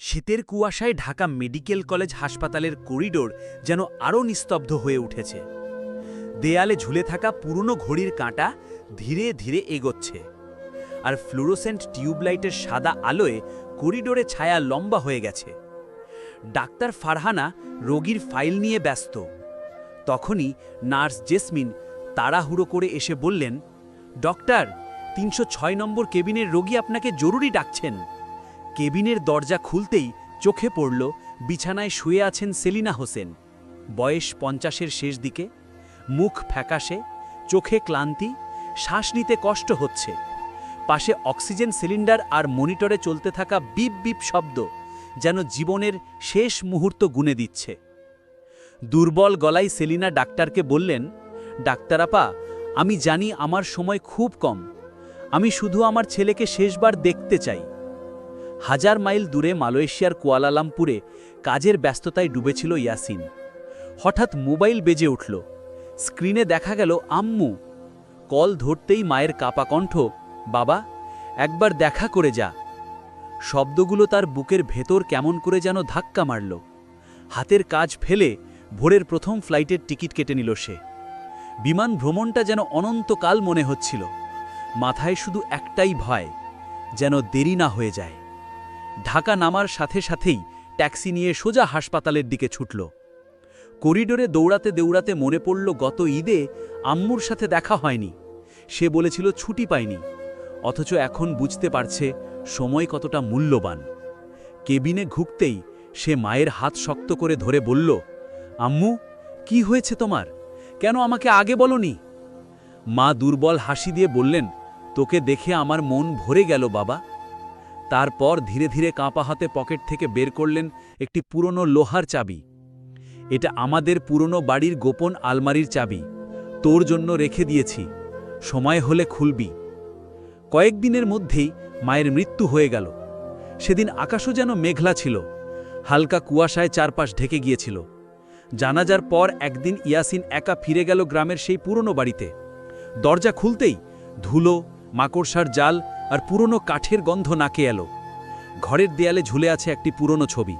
শীতের কুয়াশায় Dhaka medical college হাসপাতালের করিডোর যেন আরও নিস্তব্ধ হয়ে উঠেছে। দেয়ালে ঝুলে থাকা পুরনো ঘড়ির কাঁটা ধীরে ধীরে এগোচ্ছে। আর ফ্লুরোসেন্ট টিউবলাইটের সাদা আলোয় করিডোরে ছায়া লম্বা হয়ে গেছে। ডাক্তার ফারহানা রোগীর ফাইল নিয়ে ব্যস্ত। তখনই নার্স জেসমিন তাড়াহুড়ো করে এসে বললেন, ডক্টর, তিনশো ছয় নম্বর কেবিনের রোগী আপনাকে জরুরি ডাকছেন। কেবিনের দরজা খুলতেই চোখে পড়ল, বিছানায় শুয়ে আছেন সেলিনা হোসেন। বয়স পঞ্চাশের শেষ দিকে, মুখ ফ্যাকাশে, চোখে ক্লান্তি, শ্বাস নিতে কষ্ট হচ্ছে। পাশে অক্সিজেন সিলিন্ডার আর মনিটরে চলতে থাকা বিপ বিপ শব্দ যেন জীবনের শেষ মুহূর্ত গুনে দিচ্ছে। দুর্বল গলায় সেলিনা ডাক্তারকে বললেন ডাক্তারাপা আমি জানি আমার সময় খুব কম। আমি শুধু আমার ছেলেকে শেষবার দেখতে চাই। হাজার মাইল দূরে মালয়েশিয়ার কুয়ালালামপুরে কাজের ব্যস্ততায় ডুবেছিল ইয়াসিন। হঠাৎ মোবাইল বেজে উঠল। স্ক্রিনে দেখা গেল আম্মু। কল ধরতেই মায়ের কাপা কণ্ঠ, বাবা, একবার দেখা করে যা। শব্দগুলো তার বুকের ভেতর কেমন করে যেন ধাক্কা মারল। হাতের কাজ ফেলে ভোরের প্রথম ফ্লাইটের টিকিট কেটে নিল সে। বিমান ভ্রমণটা যেন অনন্তকাল মনে হচ্ছিল। মাথায় শুধু একটাই ভয়, যেন দেরি না হয়ে যায়। ঢাকা নামার সাথে সাথেই ট্যাক্সি নিয়ে সোজা হাসপাতালের দিকে ছুটল। করিডোরে দৌড়াতে দৌড়াতে মনে পড়ল গত ঈদে আম্মুর সাথে দেখা হয়নি। সে বলেছিল ছুটি পায়নি অথচ এখন বুঝতে পারছে সময় কতটা মূল্যবান। কেবিনে ঘুকতেই সে মায়ের হাত শক্ত করে ধরে বলল, আম্মু, কি হয়েছে তোমার? কেন আমাকে আগে বলনি? মা দুর্বল হাসি দিয়ে বললেন, তোকে দেখে আমার মন ভরে গেল বাবা। তারপর ধীরে ধীরে কাঁপা হাতে পকেট থেকে বের করলেন একটি পুরনো লোহার চাবি। এটা আমাদের পুরনো বাড়ির গোপন আলমারির চাবি। তোর জন্য রেখে দিয়েছি। সময় হলে খুলবি। কয়েকদিনের মধ্যেই মায়ের মৃত্যু হয়ে গেল। সেদিন আকাশও যেন মেঘলা ছিল। হালকা কুয়াশায় চারপাশ ঢেকে গিয়েছিল। জানাজার পর একদিন ইয়াসিন একা ফিরে গেল গ্রামের সেই পুরনো বাড়িতে। দরজা খুলতেই ধুলো, মাকড়সার জাল আর পুরনো কাঠের গন্ধ নাকে এলো। ঘরের দেয়ালে ঝুলে আছে একটি পুরনো ছবি।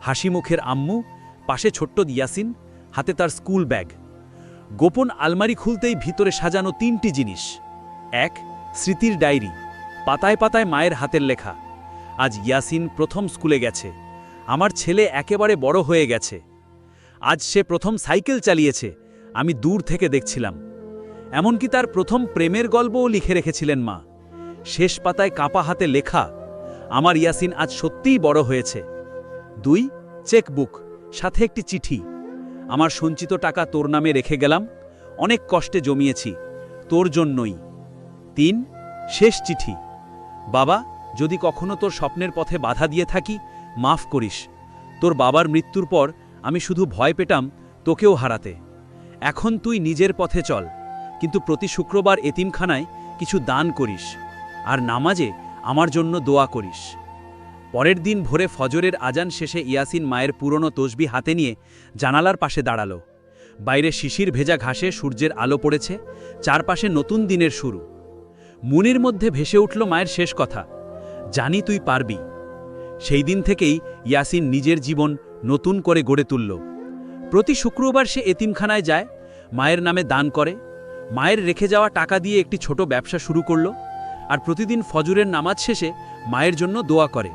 হাসি মুখের আম্মু, পাশে ছোট্ট ইয়াসিন, হাতে তার স্কুল ব্যাগ। গোপন আলমারি খুলতেই ভিতরে সাজানো তিনটি জিনিস। এক, স্মৃতির ডায়েরি, পাতায় পাতায় মায়ের হাতের লেখা। আজ ইয়াসিন প্রথম স্কুলে গেছে। আমার ছেলে একেবারে বড় হয়ে গেছে। আজ সে প্রথম সাইকেল চালিয়েছে। আমি দূর থেকে দেখছিলাম। এমনকি তার প্রথম প্রেমের গল্পও লিখে রেখেছিলেন মা। শেষ পাতায় কাপা হাতে লেখা, আমার ইয়াসিন আজ সত্যিই বড় হয়েছে। দুই, চেকবুক, সাথে একটি চিঠি, আমার সঞ্চিত টাকা তোর নামে রেখে গেলাম, অনেক কষ্টে জমিয়েছি, তোর জন্যই। তিন, শেষ চিঠি, বাবা, যদি কখনো তোর স্বপ্নের পথে বাধা দিয়ে থাকি, মাফ করিস। তোর বাবার মৃত্যুর পর আমি শুধু ভয় পেতাম তোকেও হারাতে। এখন তুই নিজের পথে চল, কিন্তু প্রতি শুক্রবার এতিমখানায় কিছু দান করিস। আর নামাজে আমার জন্য দোয়া করিস। পরের দিন ভোরে ফজরের আজান শেষে ইয়াসিন মায়ের পুরনো তসবি হাতে নিয়ে জানালার পাশে দাঁড়াল। বাইরে শিশির ভেজা ঘাসে সূর্যের আলো পড়েছে, চারপাশে নতুন দিনের শুরু। মুনির মধ্যে ভেসে উঠল মায়ের শেষ কথা, জানি তুই পারবি। সেই দিন থেকেই ইয়াসিন নিজের জীবন নতুন করে গড়ে তুলল। প্রতি শুক্রবার সে এতিমখানায় যায়, মায়ের নামে দান করে, মায়ের রেখে যাওয়া টাকা দিয়ে একটি ছোট ব্যবসা শুরু করল আর প্রতিদিন ফজরের নামাজ শেষে মায়ের জন্য দোয়া করে।